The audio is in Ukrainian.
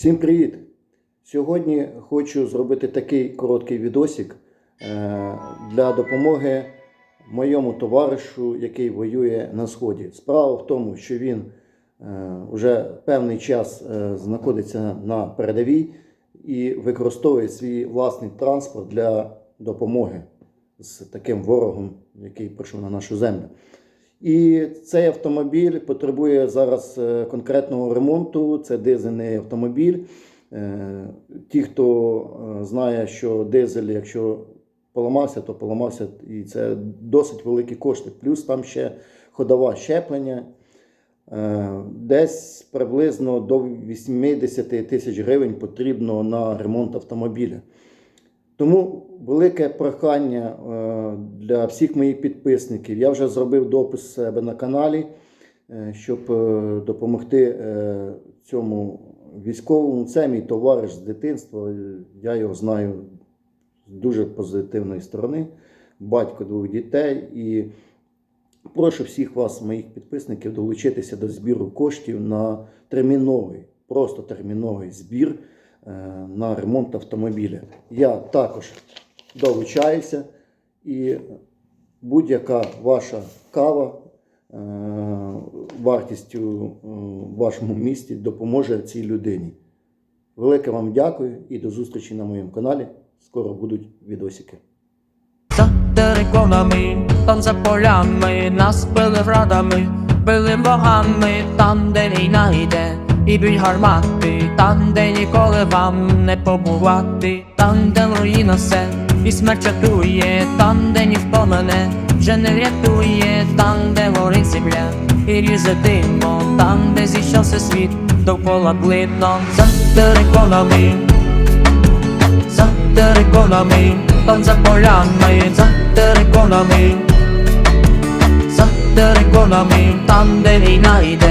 Всім привіт! Сьогодні хочу зробити такий короткий відосик е, для допомоги моєму товаришу, який воює на сході. Справа в тому, що він вже певний час е, знаходиться на передовій і використовує свій власний транспорт для допомоги з таким ворогом, який прийшов на нашу землю. І цей автомобіль потребує зараз е, конкретного ремонту. Це дизельний автомобіль. Е, Ті, хто е, знає, що дизель, якщо поламався, то поламався, і це досить великі кошти. Плюс там ще ходова щеплення. Десь приблизно до 80 тисяч гривень потрібно на ремонт автомобіля. Тому велике прохання е, для всіх моїх підписників. Я вже зробив допис себе на каналі, е, щоб е, допомогти цьому військовому. Це мій товариш з дитинства. Я його знаю з дуже позитивної сторони, батько двох дітей. І прошу всіх вас, моїх підписників, долучитися до збіру коштів на терміновий, просто терміновий збір на ремонт автомобіля. Я також долучаюся і будь-яка ваша кава е, вартістю е, в вашому місті допоможе цій людині. Велике вам дякую і до зустрічі на моєму каналі. Скоро будуть відосики. Териконами, там за полями, нас били градами, били богами, там, де війна йде, і б'ють гармати, там, де ніколи вам не побувати, там, де руїна все, і смерть чатує, там, де ніхто мене вже не врятує, там, де горить земля, і різе димо, там, де зійшовся світ, довкола блидно, за териконами за териконами, там за полями, за териконами, за териконами, там де війна йде.